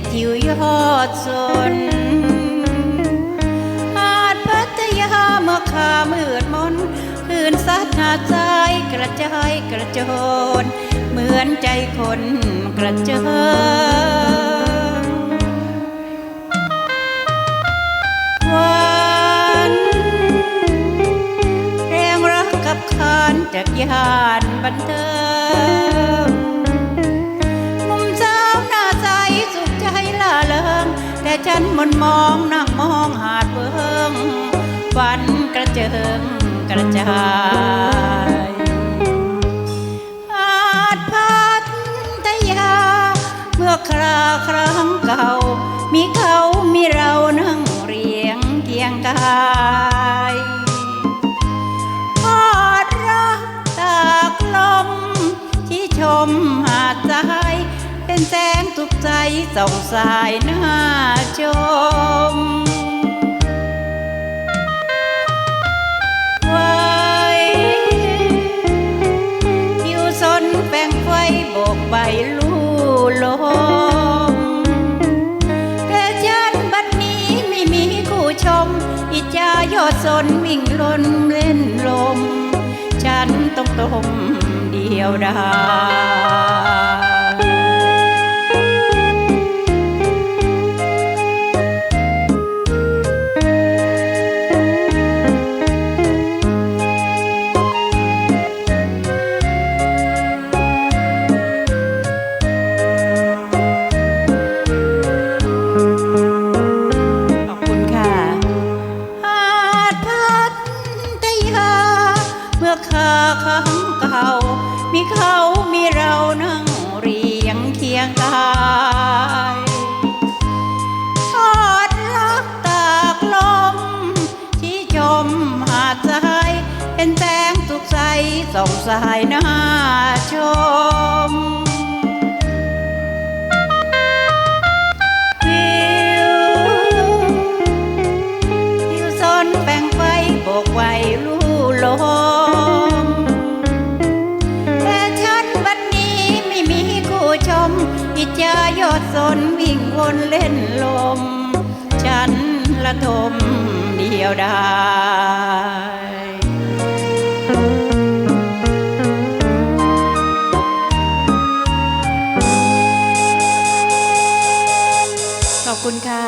ดอยู่ยอดสนอาจพัทยามื่ขามืดมนคืนสัดหาใจกระจายกระโจน เหมือนใจคนกระเจิงวันแรงรักกับคานจากยานบันเทิง นมนมองนั่งมองหาดเบิงฝันกระเจิงกระจายหาดพัทยา เมื่อคราครั้งเก่า มีเขามีเรานั่งเรียงเคียงกา ส่องสายหน้าชม ไว้ผิวสนแป้งไฟโบกใบลู่ลมแต่ฉันบัดนี้ไม่มีคู่ชม อิจายอดสนวิ่งลนเล่นลม ฉันต้องตมเดียวดายาครั้งเก่า มีเขามีเรานั่งเรียงเคียงกายทอดรักตากลม ที่ชมหาดทรายเป็นแสงสุขใสส่องสายหน้าชม สนวิ่งวนเล่นลม ฉันละทมเดียวได้ขอบคุณค่ะ